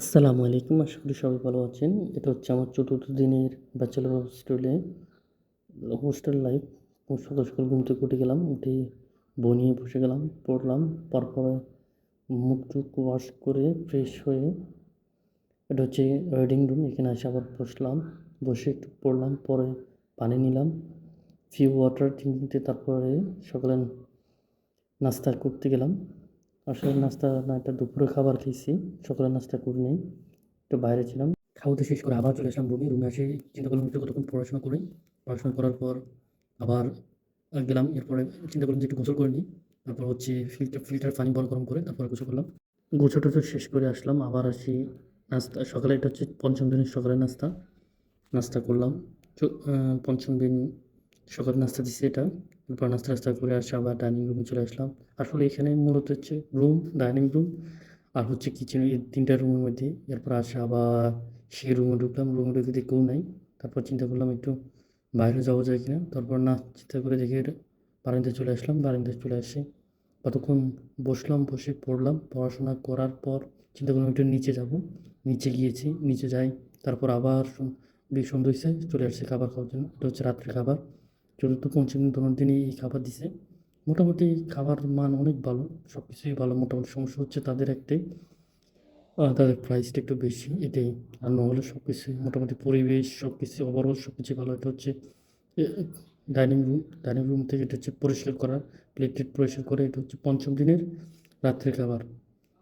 আসসালামু আলাইকুম, আশা করি সবাই ভালো আছেন। এটা হচ্ছে আমার চতুর্থ দিনের ব্যাচেলর হোস্টেলে হোস্টেল লাইফ সকাল সকাল ঘুম থেকে উঠে গেলাম, উঠে বই নিয়ে বসে গেলাম, পড়লাম। তারপরে মুখ টুক ওয়াশ করে ফ্রেশ হয়ে এটা হচ্ছে রিডিং রুম এখানে এসে আবার বসলাম। বসে একটু পড়লাম, পরে পানি নিলাম ফিউ ওয়াটার নিতে তারপরে সকালে নাস্তা করতে গেলাম। আসলে নাস্তা না, একটা দুপুরে খাবার খেয়েছি সকালে নাস্তা করি নেই একটু বাইরে ছিলাম। খাওয়াতে শেষ করে আবার চলে আসলাম রুমে রুমে এসে চিন্তা করলাম একটু কতক্ষণ পড়াশোনা করি। পড়াশোনা করার পর আবার গেলাম, এরপরে চিন্তা করলাম যে একটু গোসল করে নিই। তারপর হচ্ছে ফিল্টার ফিল্টার পানি বল গরম করে তারপর গোসল করলাম। গোসল টোসল শেষ করে আসলাম, আবার আসি নাস্তা, সকালে এটা হচ্ছে পঞ্চম দিনের সকালে নাস্তা। নাস্তা করলাম পঞ্চম দিন সকালে নাস্তা দিচ্ছে এটা। এরপর নাস্তা টাস্তা করে আসে আবার ডাইনিং রুমে চলে আসলাম। আসলে এখানে মূলত হচ্ছে রুম ডাইনিং রুম আর হচ্ছে কিচেন এই তিনটা রুমের মধ্যে। এরপর আসে আবার সেই রুমে ঢুকলাম। রুমে ঢুকে কেউ নাই। তারপর চিন্তা করলাম একটু বাইরে যাওয়া যায় কিনা। তারপর না, চিন্তা করে দেখি বারান্দায় চলে আসলাম। বারান্দায় চলে আসে কতক্ষণ বসলাম, বসে পড়লাম। পড়াশোনা করার পর চিন্তা করলাম একটু নিচে যাব। নিচে গিয়েছি, নিচে যাই। তারপর আবার বেশ সন্ধ্যা হয়েছে চলে আসছে খাবার খাওয়ার জন্য। এটা হচ্ছে রাত্রে খাবার। চতুর্থ পঞ্চম দোনো দিনই এই খাবার দিছে। মোটামুটি খাবার মান অনেক ভালো সব কিছুই ভালো, মোটামুটি সমস্যা হচ্ছে তাদের একটাই। তাদের প্রাইসটা একটু বেশি, এটাই। আর নাহলে সব কিছু মোটামুটি পরিবেশ সব কিছু ওভারঅল সব কিছু ভালো। এটা হচ্ছে ডাইনিং রুম ডাইনিং রুম থেকে এটা হচ্ছে পরিষ্কার করা প্লেট টেট পরিষ্কার করে, এটা হচ্ছে পঞ্চম দিনের রাত্রে খাবার।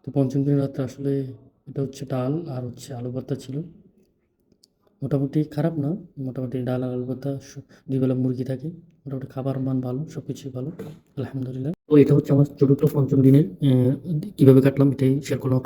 তো পঞ্চম দিনের রাত্রে আসলে এটা হচ্ছে ডাল আর হচ্ছে আলু ভর্তা ছিল। মোটামুটি খারাপ না, মোটামুটি ডাল আলু ভর্তা, স- মুরগি থাকে, মোটামুটি খাবার মান ভালো সব কিছুই ভালো, আলহামদুলিল্লাহ। তো এটা হচ্ছে আমার চতুর্থ পঞ্চম দিনের কীভাবে কাটলাম এটাই শেয়ার করলাম।